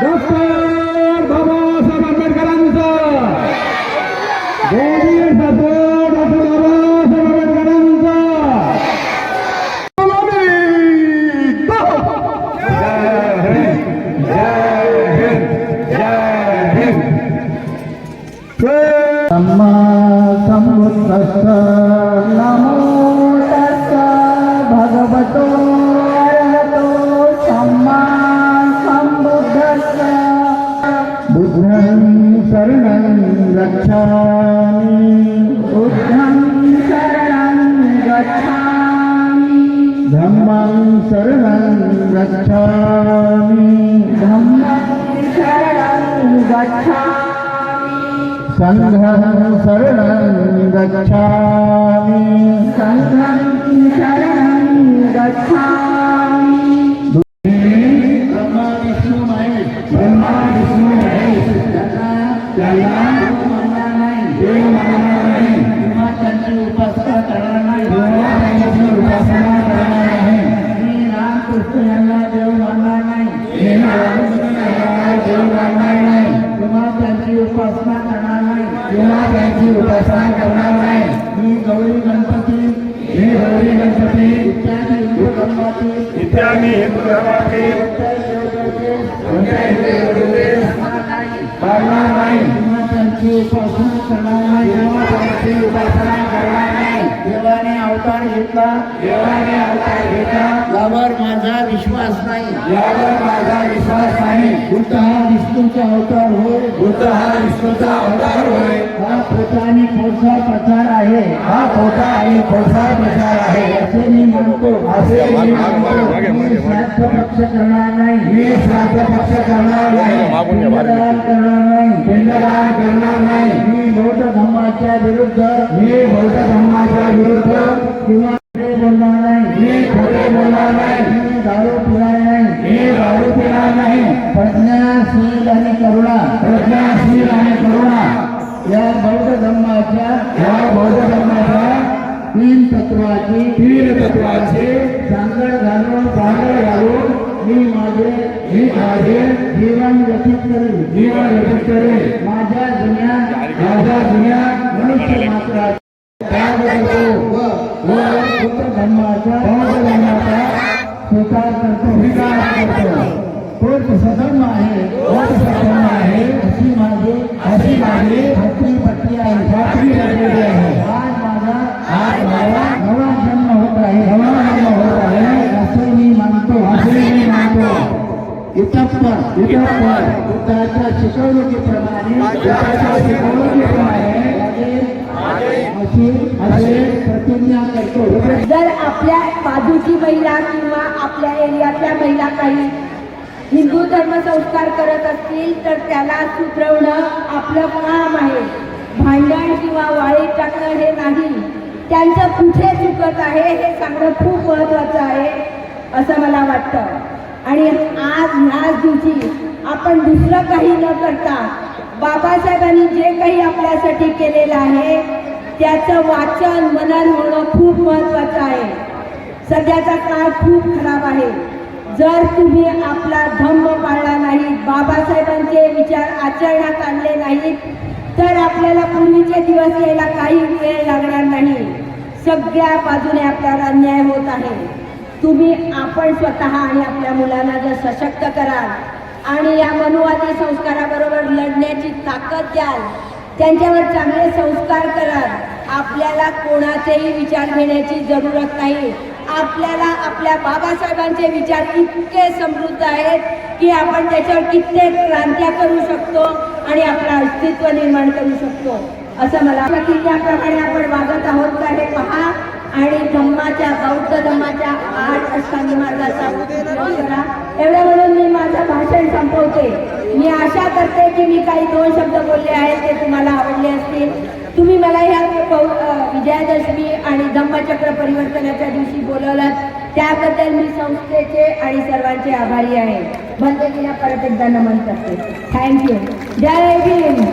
Doctor Baba Saheb அம்பேத்கராஜ் தேவியர் சத்து டாக்டர் பாபா சாஹேப் அம்பேத்கராஜ் அம்மா சம்புத்த गच्छामि सङ्घं शरणं गच्छामि सङ्घं शरणं गच्छामि ब्रह्मा विष्णू महेश ब्रह्मा विष्णू महेश त्यांची उपासना करणार नाही. मी गौरी गणपती मी गौरी गणपती इत्यादी हिंदू धर्मातील इत्यादी हिंदू धर्मातील पाळणार नाही. किंवा त्यांची उपासना करणार नाही. किंवा त्यांची उपासना करणार नाही. देवाने अवतार घेतला. देवाने अवतार घेतला. यावर माझा विश्वास नाही. यावर माझा विश्वास नाही. बुद्ध हा विष्णूचा अवतार होय. बुद्ध हा विष्णूचा अवतार आणि प्रचार आहे. हा खोटा आणि खोटा प्रचार आहे. असे मी म्हणतो. असे मी मानतो. मी श्राद्ध पक्ष करणार नाही. मी श्राद्ध पक्ष करणार नाही. पिंडदान करणार नाही. पिंडदान करणार नाही. मी बौद्ध धर्माच्या विरुद्ध मी बौद्ध धर्माच्या विरुद्ध किंवा खोटे बोलणार नाही. मी खोटे बोलणार नाही. मी दारू पिणार नाही. मी दारू पिणार नाही. प्रज्ञाशील आणि करुणा. प्रज्ञाशील आणि करुणा. या बौद्ध धर्माच्या या बौद्ध धर्माच्या तीन तत्वाची तीन तत्वाचे सांगड घालून सांगड घालून मी माझे मी माझे जीवन व्यतीत करेन. जीवन व्यतीत करेन. माझ्या जुन्या माझ्या जुन्या मनुष्य मात्रा त्याग करतो. व व बुद्ध धर्माचा बौद्ध धर्माचा स्वीकार करतो. स्वीकार करतो. तोच सधर्म आहे तोच सधर्म आहे. अशी माझी अशी माझी खात्री पट्टी आहे खात्री पटलेली आहे. आज माझा आज माझा नवा जन्म होत आहे नवा जन्म होत आहे. असे मी मानतो असे मी मानतो इतप्पर इतप्पर बुद्धाच्या शिकवणुकीप्रमाणे बुद्धाच्या शिकवणुकीप्रमाणे अशी असे प्रतिज्ञा करतो जर आपल्या महिला किंवा आपल्या एरियातल्या महिला हिंदू धर्म संस्कार करत असतील तर त्याला सुधरवणं आपलं काम आहे. भांडण किंवा वाळी टाकणं हे नाही. त्यांचं कुठे चुकत आहे हे सांगणं खूप महत्त्वाचं आहे असं मला वाटतं. आणि आज ह्याच दिवशी आपण दुसरं काही न करता बाबासाहेबांनी जे काही आपल्यासाठी केलेलं आहे त्याचं वाचन मनन होणं खूप महत्त्वाचं आहे. सध्याचा काळ खूप खराब आहे. जर तुम्ही आपला धम्म पाळला नाही बाबासाहेबांचे विचार आचरणात आणले नाहीत तर आपल्याला पूर्वीचे दिवस यायला काही वेळ लागणार नाही. सगळ्या बाजूने आपल्याला अन्याय होत आहे. तुम्ही आपण स्वतः आणि आपल्या मुलांना जर सशक्त कराल आणि या मनुवादी संस्काराबरोबर लढण्याची ताकद द्याल त्यांच्यावर चांगले संस्कार कराल आपल्याला कोणाचेही विचार घेण्याची जरूरत नाही. आपल्याला आपल्या बाबासाहेबांचे विचार इतके समृद्ध आहेत की आपण त्याच्यावर कित्येक क्रांत्या करू शकतो आणि आपलं अस्तित्व निर्माण करू शकतो. असं मला वाटतं की त्याप्रमाणे आपण वागत आहोत का हे पहा. आणि धम्माच्या बौद्ध धम्माच्या आठ अष्टांगी मार्गाचा एवढ्या एवढं म्हणून मी माझं भाषण संपवते. मी आशा करते की मी काही दोन शब्द बोलले आहेत ते तुम्हाला आवडले असतील. तुम्ही मला ह्या विजयादशमी आणि धम्मचक्र परिवर्तनाच्या दिवशी बोलवलं त्याबद्दल मी संस्थेचे आणि सर्वांचे आभारी आहे. बंदगीला परत एकदा नमन करते. थँक्यू जय भीम.